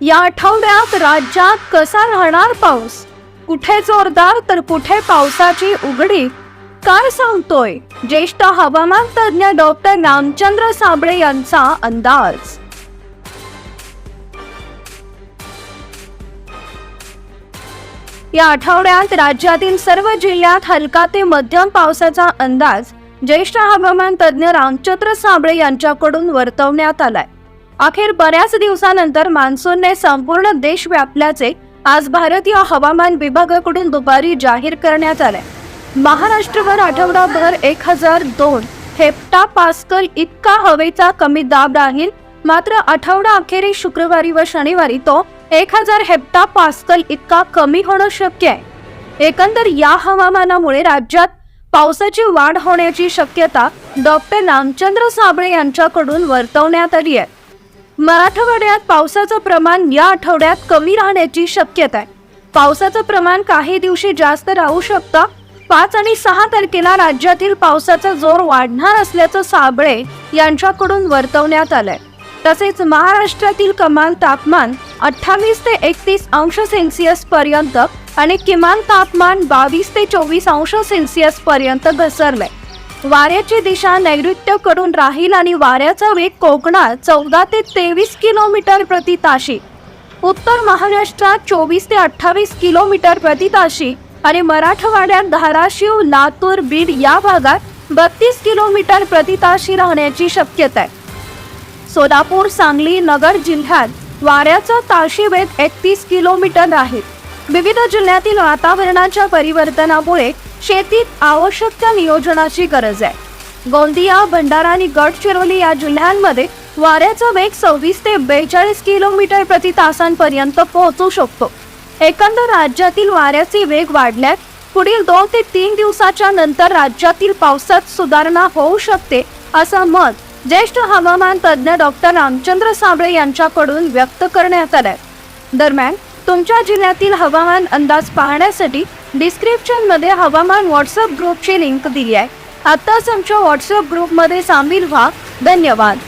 या आठवड्यात राज्यात कसा राहणार पाऊस? कुठे जोरदार तर कुठे पावसाची उघडी? काय सांगतोय? ज्येष्ठ हवामान तज्ज्ञ डॉक्टर रामचंद्र साबळे यांचा अंदाज. या आठवड्यात राज्यातील सर्व जिल्ह्यात हलका ते मध्यम पावसाचा अंदाज ज्येष्ठ हवामान तज्ज्ञ रामचंद्र साबळे यांच्याकडून वर्तवण्यात आलाय. अखेर बऱ्याच दिवसानंतर मान्सूनने संपूर्ण देश व्यापल्याचे आज भारतीय हवामान विभागाकडून दुपारी जाहीर करण्यात आले. महाराष्ट्रभर आठवडाभर एक हजार दोन हेप्टा पास्कल इतका हवेचा कमी दाब राहील मात्र आठवडा अखेरी शुक्रवारी व शनिवारी तो एक हजार हेप्टा पास्कल इतका कमी होणं शक्य आहे. एकंदर या हवामानामुळे राज्यात पावसाची वाढ होण्याची शक्यता डॉक्टर रामचंद्र साबळे यांच्याकडून वर्तवण्यात आली आहे. मराठवाड्यात पावसाचं प्रमाण या आठवड्यात कमी राहण्याची शक्यता आहे. पावसाचं प्रमाण काही दिवशी जास्त राहू शकतं. पाच आणि सहा तारखेला राज्यातील पावसाचा जोर वाढणार असल्याचं साबळे यांच्याकडून वर्तवण्यात आलंय. तसेच महाराष्ट्रातील कमाल तापमान अठ्ठावीस ते एकतीस अंश सेल्सिअस पर्यंत आणि किमान तापमान बावीस ते चोवीस अंश सेल्सिअस पर्यंत घसरलंय. वाऱ्याची दिशा नैऋत्यकडून राहील आणि वाऱ्याचा वेग कोकणात चौदा ते तेवीस किलोमीटर प्रति ताशी. उत्तर महाराष्ट्रात चोवीस ते अठ्ठावीस किलोमीटर प्रति ताशी आणि मराठवाड्यात धाराशिव लातूर बीड या भागात बत्तीस किलोमीटर प्रति ताशी राहण्याची शक्यता आहे. सोलापूर सांगली नगर जिल्ह्यात वाऱ्याचा ताशी वेग एकतीस किलोमीटर आहे. विविध जिल्ह्यातील वातावरणाच्या परिवर्तनामुळे शेतीत आवश्यक त्या नियोजनाची गरज आहे. गोंदिया भंडारा आणि गडचिरोली या जिल्ह्यांमध्ये वाऱ्याचा वेग सव्वीस ते बेचाळीस किलोमीटर प्रति तासांपर्यंत पोहोचू शकतो. एकंदर राज्यातील वाऱ्याचे वेग वाढल्यात पुढील दोन ते तीन दिवसाच्या नंतर राज्यातील पावसात सुधारणा होऊ शकते असं मत ज्येष्ठ हवामान तज्ज्ञ डॉक्टर रामचंद्र साबळे यांच्याकडून व्यक्त करण्यात आलंय. दरम्यान तुमच्या जिल्ह्यातील हवामान अंदाज पाहण्यासाठी डिस्क्रिप्शनमध्ये हवामान व्हॉट्सअप ग्रुपची लिंक दिली आहे. आताच आमच्या व्हॉट्सअप ग्रुपमध्ये सामील व्हा. धन्यवाद.